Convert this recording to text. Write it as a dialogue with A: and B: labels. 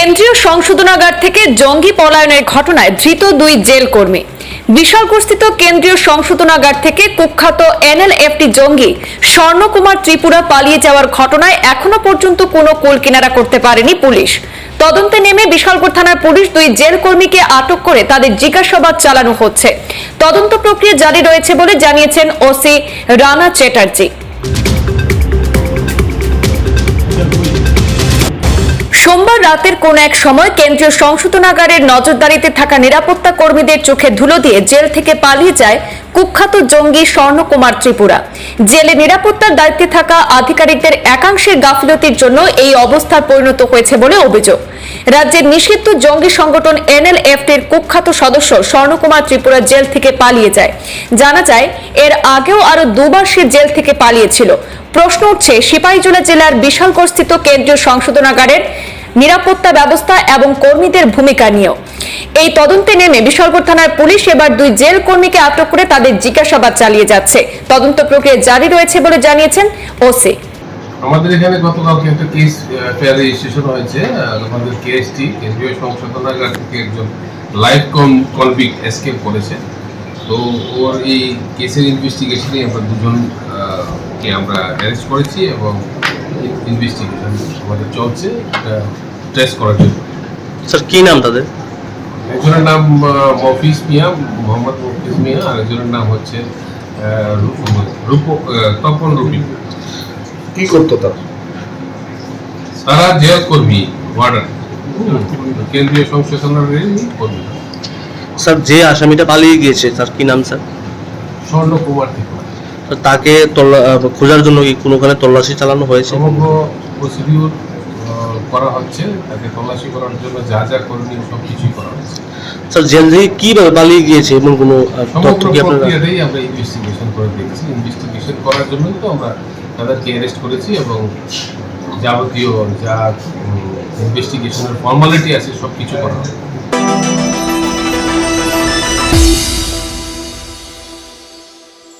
A: কেন্দ্রীয় সংশোধনাগার থেকে জঙ্গি পলায়নের ঘটনায় ধৃত দুই জেল কর্মী। বিশালগড়স্থিত কেন্দ্রীয় সংশোধনাগার থেকে কুখ্যাত এনএলএফটি জঙ্গি স্বর্ণকুমার ত্রিপুরা পালিয়ে যাওয়ার ঘটনায় এখনও পর্যন্ত কোনো কুল কিনারা করতে পারেনি পুলিশ। তদন্তে নেমে বিশালগড় থানার পুলিশ দুই জেল কর্মীকে আটক করে তাদের জিজ্ঞাসাবাদ চালানো হচ্ছে। তদন্ত প্রক্রিয়া জারি রয়েছে বলে জানিয়েছেন ওসি রানা চ্যাটার্জি। রাতের কোন এক সময় কেন্দ্রীয় সংশোধনাগারের নজরদারিতে থাকা নিরাপত্তা কর্মীদের চোখে ধুলো দিয়ে জেল থেকে পালিয়ে যায় কুখ্যাত জঙ্গি স্বর্ণকুমার ত্রিপুরা। জেলে নিরাপত্তার দায়িত্বে থাকা আধিকারিকদের একাংশের গাফিলতির জন্য এই অবস্থার পরিণত হয়েছে বলে অভিযোগ। রাজ্যের নিষিদ্ধ জঙ্গি সংগঠন এনএলএফটির কুখ্যাত সদস্য স্বর্ণকুমার ত্রিপুরা জেল থেকে পালিয়ে যায়। জানা যায়, এর আগেও আরও দুবার সে জেল থেকে পালিয়েছিল। প্রশ্ন উঠছে, সিপাহীজলা জেলার বিশালগড়স্থিত কেন্দ্রীয় সংশোধনাগারের নিরাপত্তা ব্যবস্থা এবং কর্মীদের ভূমিকা নিয়েও। এই তদন্তে নেমে বিশালগড় থানার পুলিশ এবার দুই জেল কর্মীকে আটক করে তাদের জিজ্ঞাসাবাদ চালিয়ে যাচ্ছে। তদন্ত প্রক্রিয়া জারি রয়েছে বলে জানিয়েছেন ওসি।
B: আমাদের এখানে গতকালকে একটা কেস ফেয়ার রেজিস্ট্রেশন হয়েছে। আমাদের কেএসটি কেন্দ্রীয় সংশোধনাগার থেকে একজন লাইফ কম কনভিক্ট এসকেপ করেছে। তো ওর এই কেসের ইনভেস্টিগেশনে আমরা দুজন কে আমরা অ্যারেস্ট করেছি এবং ইনভেস্টিগেশন আমাদের চলছে এটা ট্রেস করার জন্য।
C: স্যার কি নাম তাদের?
B: একজনের নাম মফিজ মিয়া মোহাম্মদ মফিজ মিয়া আর একজনের নাম হচ্ছে রূপ- রূপ তপন রুবি।
D: কি করতো তার?
B: সারা জেল কর্মী ওয়ার্ডার কেন্দ্রীয় সংশোধনাগারের কর্মী।
C: স্যার যে আসামিটা পালিয়ে গিয়েছে স্যার কি নাম স্যার?
B: স্বর্ণ কুমার
C: স্যার, তাকে খোঁজার জন্য কি কোনো ওখানে তল্লাশি চালানো হয়েছে?
B: সমগ্র প্রসিডিউর করা হচ্ছে। তাকে তল্লাশি করার জন্য যা যা করণীয় সব কিছুই করা হচ্ছে
C: স্যার জেল থেকে কীভাবে পালিয়ে গিয়েছে এমন কোনো তথ্য কি আপনারা
B: আমরা ইনভেস্টিগেশন করে দেখছি। ইনভেস্টিগেশন করার জন্যই তো আমরা তাদেরকে অ্যারেস্ট করেছি এবং যাবতীয় যা ইনভেস্টিগেশনের ফর্মালিটি আছে সব কিছু করা